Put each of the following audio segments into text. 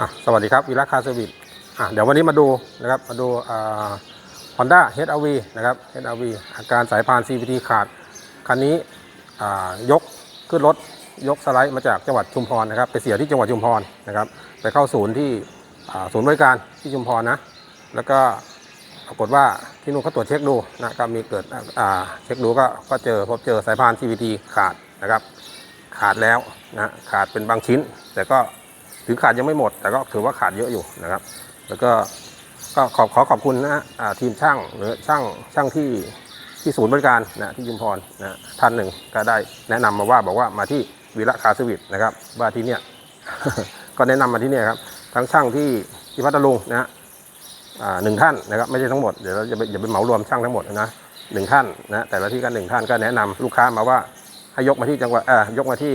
อะสวัสดีครับวีระคาร์เซอร์วิสอะเดี๋ยววันนี้มาดูนะครับมาดูฮอนด้า HRV นะครับ HRV อาการสายพาน CVT ขาด คันนี้อ่ายกขึ้นรถยกสไลด์มาจากจังหวัดชุมพรนะครับไปเสียที่จังหวัดชุมพรนะครับไปเข้าศูนย์ที่อ่าศูนย์บริการที่ชุมพรนะแล้วก็ปรากฏว่าที่นู่นเขาตรวจเช็คดูนะก็มีเกิดอ่าเช็คดูก็ก็เจอพบเจอสายพาน CVT ขาดนะครับขาดแล้วนะขาดเป็นบางชิ้น แต่ก็ ถือขาดยังไม่หมด แต่ก็ถือว่าขาดเยอะอยู่นะครับ แล้วก็ก็ขอขอขอบคุณนะฮะทีมช่างหรือช่างช่างที่ที่ศูนย์บริการนะที่ยุมพรนะท่านหนึ่งก็ได้แนะนำมาว่าบอกว่ามาที่วีระคาร์สวิตนะครับว่าที่เนี่ยก็แนะนำมาที่เนี่ยครับทั้งช่างที่ที่พัทลุงนะฮะหนึ่งท่านนะครับไม่ใช่ทั้งหมดเดี๋ยวเราจะไปอย่าไปเหมารวมช่างทั้งหมดนะหนึ่งท่านนะแต่ละที่ก็หนึ่งท่านก็แนะนำลูกค้ามาว่าให้ยกมาที่จังหวัดเอ่อยกมาที่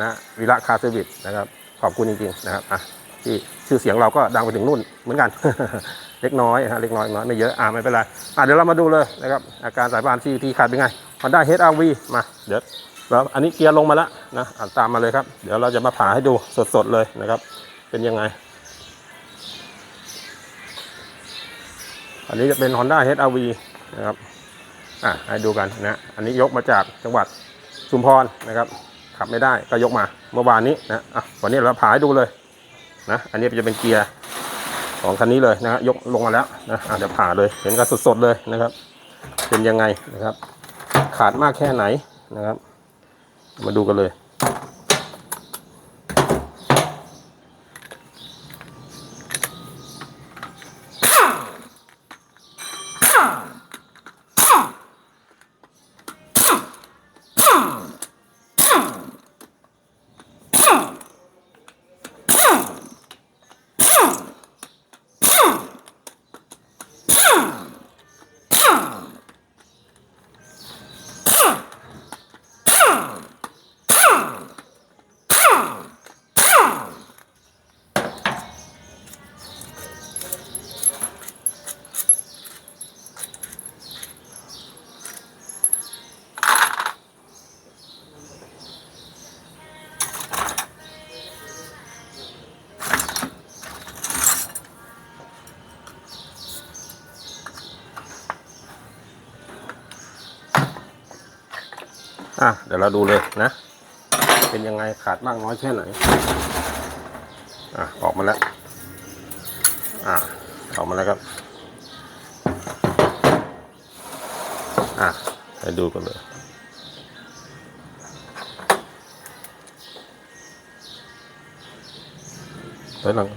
นะวิระคาร์เซอร์วิสนะครับ ขอบคุณจริงๆนะครับอะที่ชื่อเสียงเราก็ดังไปถึงนู่นเหมือนกัน เล็กน้อยฮะเล็กน้อยน้อยไม่เยอะอ่าไม่เป็นไรอะเดี๋ยวเรามาดูเลยนะครับอาการสายพาน CVT ขาดเป็นไง Honda HR-V มาเดี๋ยวแล้วอันนี้เกียร์ลงมาแล้วนะอะตามมาเลยครับ เดี๋ยวเราจะมาผ่าให้ดูสดๆเลยนะครับ เป็นยังไง อันนี้จะเป็น Honda HR-V นะครับอะให้ดูกันนะอันนี้ยกมาจากจังหวัดชุมพรนะครับ ขับไม่ได้ก็ยกมาเมื่อวานนี้นะอะวันนี้เราผ่าให้ดูเลยนะอันนี้จะเป็นเกียร์ของคันนี้เลยนะฮะยกลงมาแล้วนะอะเดี๋ยวผ่าเลยเห็นกันสดๆเลยนะครับ เป็นยังไงนะครับ ขาดมากแค่ไหนนะครับ มาดูกันเลย อะเดี๋ยวเราดูเลยนะ เป็นยังไงขาดมากน้อยแค่ไหน อะออกมาแล้ว อะออกมาแล้วครับ อะไปดูกันเลยไว้หลัง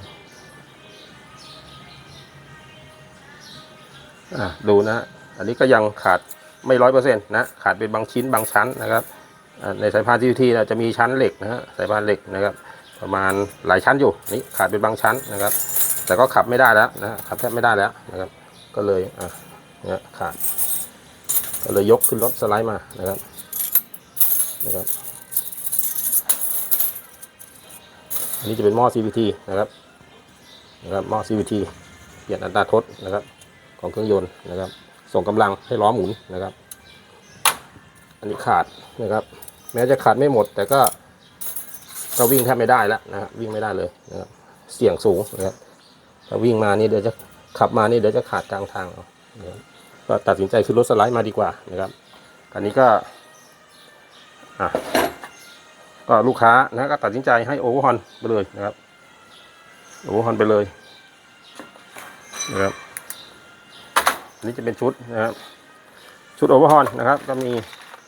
อะดูนะ อันนี้ก็ยังขาด ไม่ร้อยเปอร์เซ็นต์นะขาดเป็นบางชิ้นบางชั้นนะครับในสายพานที่ที่จะมีชั้นเหล็กนะฮะสายพานเหล็กนะครับ ประมาณหลายชั้นอยู่นี่ขาดเป็นบางชั้นนะครับ แต่ก็ขับไม่ได้แล้วนะขับแทบไม่ได้แล้วนะครับ ก็เลยอะเนี่ยขาดก็เลยยกขึ้นรถสไลด์มานะครับนะครับอันนี้จะเป็นหม้อ CVT นะครับนะครับหม้อ CVT เปลี่ยนอัตราทดนะครับ ของเครื่องยนต์นะครับ ส่งกำลังให้ล้อหมุนนะครับ อันนี้ขาดนะครับ แม้จะขาดไม่หมด แต่ก็ก็วิ่งแทบไม่ได้แล้วนะครับวิ่งไม่ได้เลยนะครับเสี่ยงสูงนะครับถ้าวิ่งมานี่เดี๋ยวจะขับมานี่เดี๋ยวจะขาดกลางทางเอานะก็ตัดสินใจขึ้นรถสไลด์มาดีกว่านะครับอันนี้ก็อะก็ลูกค้านะก็ตัดสินใจให้โอเวอร์ฮอนไปเลยนะครับโอเวอร์ฮอนไปเลยนะครับ นนี้จะเป็นชุดนะครับ ชุดโอเวอร์ฮอนนะครับ ก็มี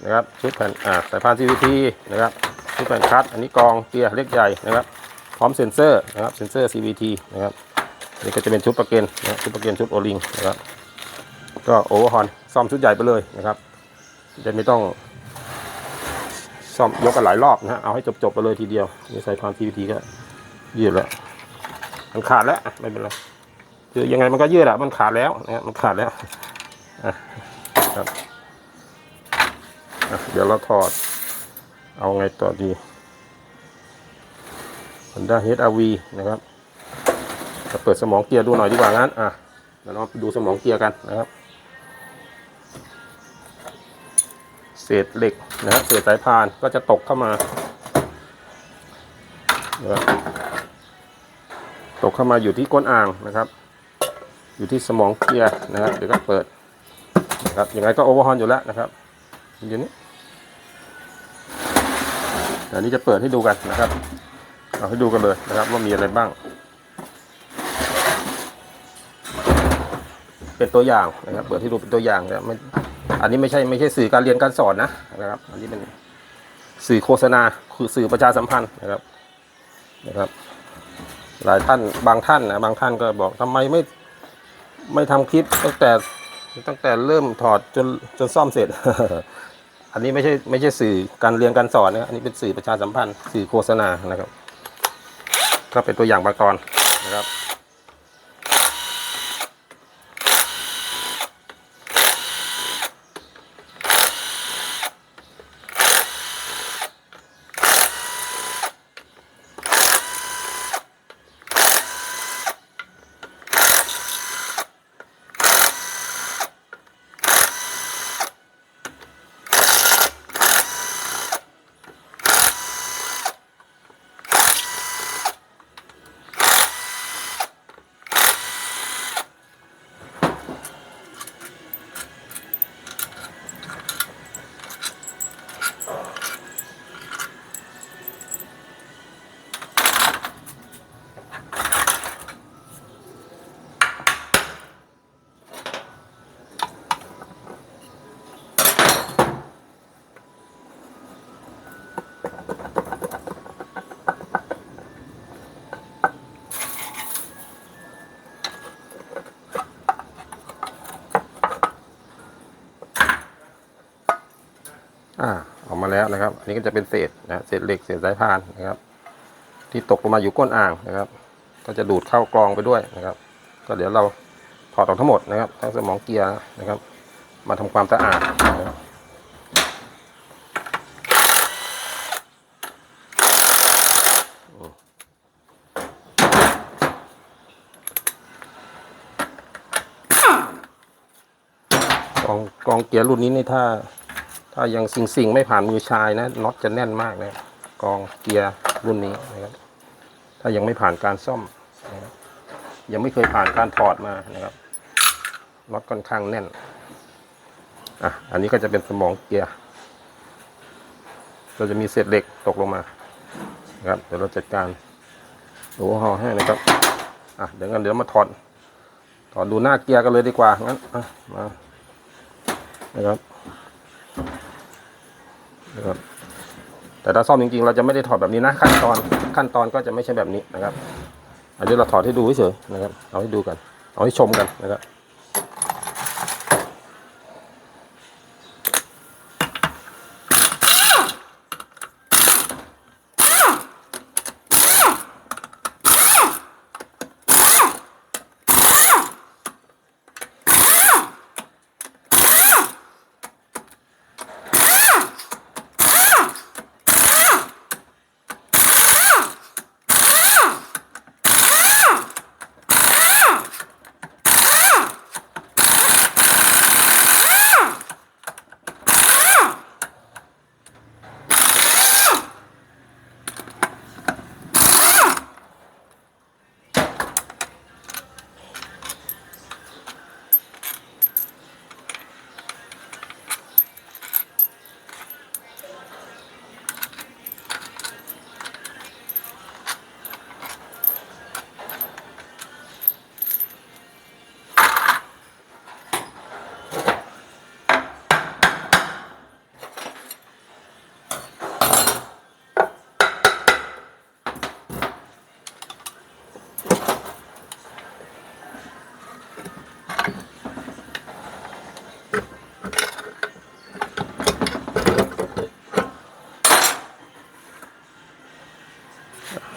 นะครับชุดแผ่นอ่าสายพาน CVT นะครับชุดแผ่นคัตอันนี้กองเกียร์เล็กใหญ่นะครับ พร้อมเซ็นเซอร์นะครับเซ็นเซอร์ CVT นะครับอันนี่ก็จะเป็นชุดประเกนนะชุดประเกนชุดโอลิงนะครับก็โอเวอร์ฮอนซ่อมชุดใหญ่ไปเลยนะครับจะไม่ต้องซ่อมยกกันหลายรอบนะฮะเอาให้จบๆไปเลยทีเดียวนี่สายพาน CVT ก็ยืดแล้วมันขาดแล้วอะไม่เป็นไร คือยังไงมันก็ยืดอะมันขาดแล้วนะมันขาดแล้วครับเดี๋ยวเราถอด เอาไงต่อดี Honda HR-V นะครับจะเปิดสมองเกียร์ดูหน่อยดีกว่างั้น อะเดี๋ยวเราไปดูสมองเกียร์กันนะครับ เศษเหล็กนะฮะเศษสายพานก็จะตกเข้ามาตกเข้ามาอยู่ที่ก้นอ่างนะครับ อยู่ที่สมองเกียร์นะครับเดี๋ยวก็เปิดนะครับยังไงก็โอเวอร์ฮอนอยู่แล้วนะครับอยู่นี้อันนี้จะเปิดให้ดูกันนะครับ เอาให้ดูกันเลยนะครับว่ามีอะไรบ้าง เป็นตัวอย่างนะครับ เปิดให้ดูเป็นตัวอย่างนะครับไม่อันนี้ไม่ใช่ไม่ใช่สื่อการเรียนการสอนนะนะครับ อันนี้เป็นสื่อโฆษณาคือสื่อประชาสัมพันธ์นะครับนะครับ หลายท่านบางท่านนะบางท่านก็บอกทำไมไม่ ไม่ทำคลิปตั้งแต่ตั้งแต่เริ่มถอดจนจนซ่อมเสร็จ อันนี้ไม่ใช่ไม่ใช่สื่อการเรียนการสอนนะอันนี้เป็นสื่อประชาสัมพันธ์สื่อโฆษณานะครับ ก็เป็นตัวอย่างบางตอนนะครับ มาแล้วนะครับ อันนี้ก็จะเป็นเศษนะเศษเหล็กเศษสายพานนะครับ ที่ตกลงมาอยู่ก้นอ่างนะครับ ก็จะดูดเข้ากรองไปด้วยนะครับ ก็เดี๋ยวเราถอดออกทั้งหมดนะครับทั้งสมองเกียร์นะครับ มาทำความสะอาดนะครับกองกองเกียร์รุ่นนี้ในี่ถ้า ถ้ายังสิงสิงๆไม่ผ่านมือชายนะน็อตจะแน่นมากนะกองเกียร์รุ่นนี้นะครับ ถ้ายังไม่ผ่านการซ่อมนะครับยังไม่เคยผ่านการถอดมานะครับน็อตค่อนข้างแน่นอะอันนี้ก็จะเป็นสมองเกียร์เราจะมีเศษเหล็กตกลงมานะครับเดี๋ยวเราจัดการดูห่อให้นะครับอะเดี๋ยวงั้นเดี๋ยวมาถอดถอดดูหน้าเกียร์กันเลยดีกว่างั้นอะมานะครับ นะครับแต่ถ้าซ่อมจริงๆ เราจะไม่ได้ถอดแบบนี้นะ ขั้นตอนขั้นตอนก็จะไม่ใช่แบบนี้นะครับอันนี้เราถอดให้ดูเฉยๆนะครับ เอาให้ดูกัน เอาให้ชมกันนะครับ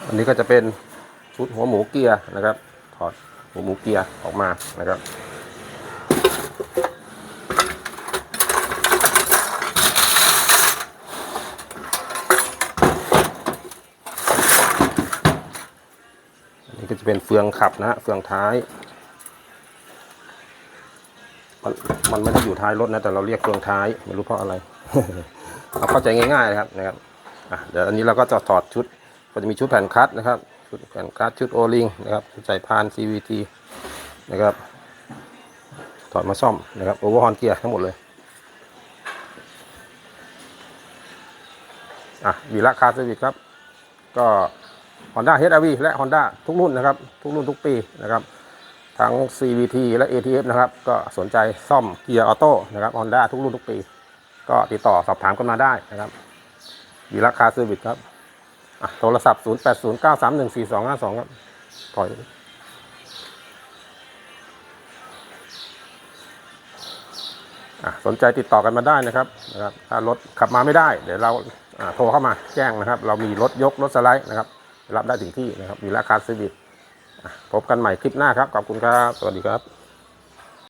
อันนี้ก็จะเป็นชุดหัวหมูเกียร์นะครับ ถอดหัวหมูเกียร์ออกมานะครับอันนี้ก็จะเป็นเฟืองขับนะฮะเฟืองท้าย มันมันไม่ได้อยู่ท้ายรถนะ แต่เราเรียกเฟืองท้าย ไม่รู้เพราะอะไร เอาเข้าใจง่ายๆนะครับนะครับอะเดี๋ยวอันนี้เราก็จะถอดชุด ก็จะมีชุดแผ่นคัดนะครับ ชุดแผ่นการ์ดชุดโอลิงนะครับใส่พาน CVT นะครับ ถอดมาซ่อมนะครับโอเวอร์ฮอนเกียร์ทั้งหมดเลย อะวีละคาร์เซอร์วิสครับ ก็ Honda HRV และ Honda ทุกรุ่นนะครับ ทุกรุ่นทุกปีนะครับทั้ง CVT และ ATF นะครับ ก็สนใจซ่อมเกียร์ออโต้นะครับ Honda ทุกรุ่นทุกปี ก็ติดต่อสอบถามกันมาได้นะครับวีละคาร์เซอร์วิสครับ โทรศัพท์ 0809314252ครับถอยอะสนใจติดต่อกันมาได้นะครับนะครับ ถ้ารถขับมาไม่ได้ เดี๋ยวเราโทรเข้ามาแจ้งนะครับ เรามีรถยกรถสไลด์นะครับ รับได้ถึงที่นะครับ มีราคาเซอร์วิสอะพบกันใหม่คลิปหน้าครับ ขอบคุณครับ สวัสดีครับ